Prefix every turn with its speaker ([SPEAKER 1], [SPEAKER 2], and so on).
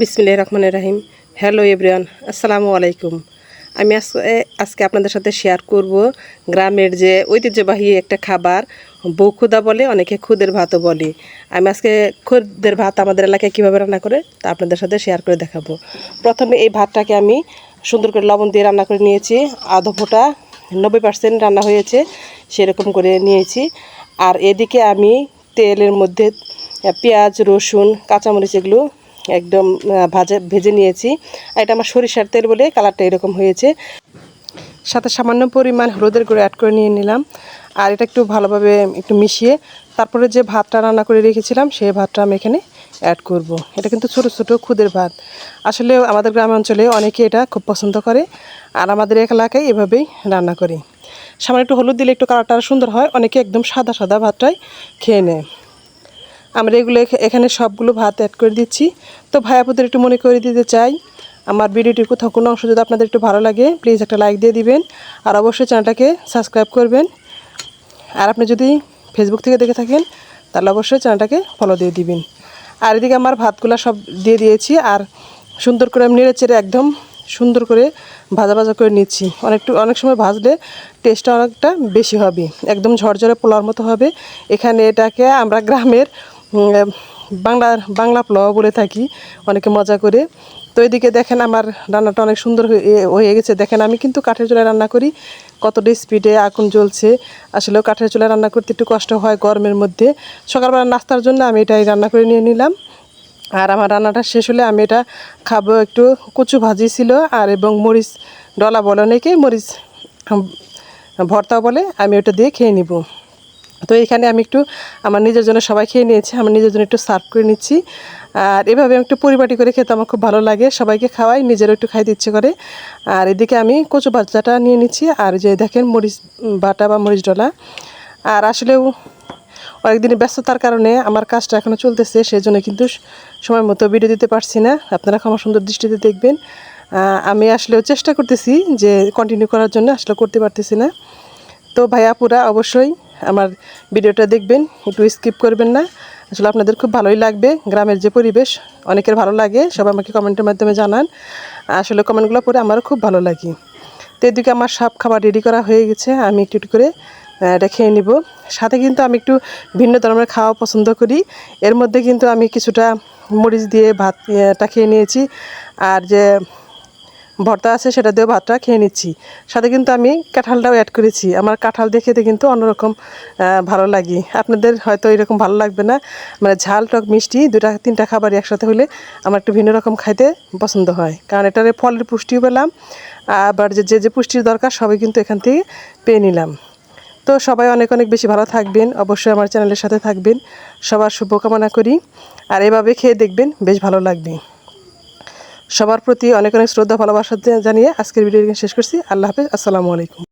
[SPEAKER 1] বিসমিল্লাহ রহমান রাহিম। Hello everyone, আসসালামু আলাইকুম। আমি আজকে আজকে আপনাদের সাথে শেয়ার করব গ্রামের যে ঐতিহ্যবাহী একটা খাবার বউ বৌখুদা বলে, অনেকে খুদের ভাতও বলে। আমি আজকে খুদের ভাত আমাদের এলাকায় কীভাবে রান্না করে, তা আপনাদের সাথে শেয়ার করে দেখাবো। প্রথমে এই ভাতটাকে আমি সুন্দর করে লবণ দিয়ে রান্না করে নিয়েছি। আধো ফোঁটা, নব্বই পার্সেন্ট রান্না হয়েছে, সেরকম করে নিয়েছি। আর এদিকে আমি তেলের মধ্যে পেঁয়াজ, রসুন, কাঁচামরিচ এগুলো একদম ভাজে, ভেজে নিয়েছি। আর এটা আমার সরিষার তেল বলে কালারটা এরকম হয়েছে। সাথে সামান্য পরিমাণ হলুদের গুঁড়ো অ্যাড করে নিয়ে নিলাম। আর এটা একটু ভালোভাবে একটু মিশিয়ে তারপরে যে ভাতটা রান্না করে রেখেছিলাম সেই ভাতটা আমি এখানে অ্যাড করব। এটা কিন্তু ছোটো ছোটো খুদের ভাত। আসলে আমাদের গ্রাম অঞ্চলে অনেকে এটা খুব পছন্দ করে। আর আমাদের এলাকায় এভাবেই রান্না করি। সামান্য একটু হলুদ দিলে একটু কালারটা সুন্দর হয়। অনেকে একদম সাদা সাদা ভাতটাই খেয়ে নেয়। আমরা এগুলো এখ- এখানে সবগুলো ভাত অ্যাড করে দিচ্ছি। তো ভাইয়াপুদের একটু মনে করে দিতে চাই, আমার ভিডিওটির কোথাও কোনো অংশ যদি আপনাদের একটু ভালো লাগে প্লিজ একটা লাইক দিয়ে দিবেন। আর অবশ্যই চ্যানেলটাকে সাবস্ক্রাইব করবেন। আর আপনি যদি ফেসবুক থেকে দেখে থাকেন, তাহলে অবশ্যই চ্যানেলটাকে ফলো দিয়ে দিবেন। আর এদিকে আমার ভাতগুলো সব দিয়ে দিয়েছি, আর সুন্দর করে আমি নেড়ে চেড়ে একদম সুন্দর করে ভাজা ভাজা করে নিচ্ছি। অনেকটু, অনেক সময় ভাজলে টেস্টটা অনেকটা বেশি হবে, একদম ঝরঝরে পোলার মতো হবে। এখানে এটাকে আমরা গ্রামের বাংলার বাংলা পোলাও বলে থাকি, অনেকে মজা করে। তো এদিকে দেখেন আমার রান্নাটা অনেক সুন্দর হয়ে গেছে। দেখেন আমি কিন্তু কাঠের চুলায় রান্না করি, কতটা স্পিডে আগুন জ্বলছে। আসলেও কাঠের চুলায় রান্না করতে একটু কষ্ট হয় গরমের মধ্যে। সকালবেলা নাস্তার জন্য আমি এটাই রান্না করে নিয়ে নিলাম। আর আমার রান্নাটা শেষ হলে আমি এটা খাব একটু কচু ভাজি ছিল, আর এবং মরিচ ডলা বলে অনেকে মরিচ ভর্তা বলে, আমি ওটা দিয়ে খেয়ে নিব। তো এখানে আমি একটু আমার নিজের জন্য সবাই খেয়ে নিয়েছি, আমার নিজের জন্য একটু সার্ভ করে নিচ্ছি। আর এভাবে আমি একটু পরিপাটি করে খেতে আমার খুব ভালো লাগে, সবাইকে খাওয়াই, নিজেরও একটু খাইতে ইচ্ছে করে। আর এদিকে আমি কচু ভাজাটা নিয়ে নিচ্ছি, আর যে দেখেন মরিচ বাটা বা মরিচ ডলা। আর আসলেও অনেকদিনের ব্যস্ততার কারণে আমার কাজটা এখনও চলতেছে সেই জন্য কিন্তু সময় মতো ভিডিও দিতে পারছি না। আপনারা ক্ষমা সুন্দর দৃষ্টিতে দেখবেন। আমি আসলেও চেষ্টা করতেছি যে কন্টিনিউ করার জন্য, আসলে করতে পারতেছি না। তো ভাইয়া পুরা অবশ্যই আমার ভিডিওটা দেখবেন, একটু স্কিপ করবেন না। আসলে আপনাদের খুব ভালোই লাগবে, গ্রামের যে পরিবেশ, অনেকের ভালো লাগে সবাই আমাকে কমেন্টের মাধ্যমে জানান। আসলে কমেন্টগুলো পড়ে আমারও খুব ভালো লাগে। তো এদিকে আমার সব খাবার রেডি করা হয়ে গেছে, আমি একটু একটু করে এটা খেয়ে নিব। সাথে কিন্তু আমি একটু ভিন্ন ধরনের খাওয়া পছন্দ করি। এর মধ্যে কিন্তু আমি কিছুটা মরিচ দিয়ে ভাত এটা খেয়ে নিয়েছি। আর যে ভর্তা আছে, সেটা দিয়ে ভাতটা খেয়ে নিচ্ছি। সাথে কিন্তু আমি কাঁঠালটাও অ্যাড করেছি। আমার কাঁঠাল দিয়ে খেতে কিন্তু অন্যরকম ভালো লাগে। আপনাদের হয়তো এরকম ভালো লাগবে না। মানে ঝাল, টক, মিষ্টি দুটা তিনটা খাবার একসাথে হলে আমার একটু ভিন্ন রকম খাইতে পছন্দ হয়। কারণ এটার ফলের পুষ্টিও পেলাম, আবার যে যে পুষ্টির দরকার সবই কিন্তু এখান থেকে পেয়ে নিলাম। তো সবাই অনেক অনেক বেশি ভালো থাকবেন। অবশ্যই আমার চ্যানেলের সাথে থাকবেন। সবার শুভকামনা করি। আর এভাবে খেয়ে দেখবেন, বেশ ভালো লাগবে। সবার প্রতি অনেক অনেক শ্রদ্ধা, ভালোবাসা জানিয়ে আজকের ভিডিও শেষ করছি। আল্লাহ হাফেজ। আসসালামু আলাইকুম।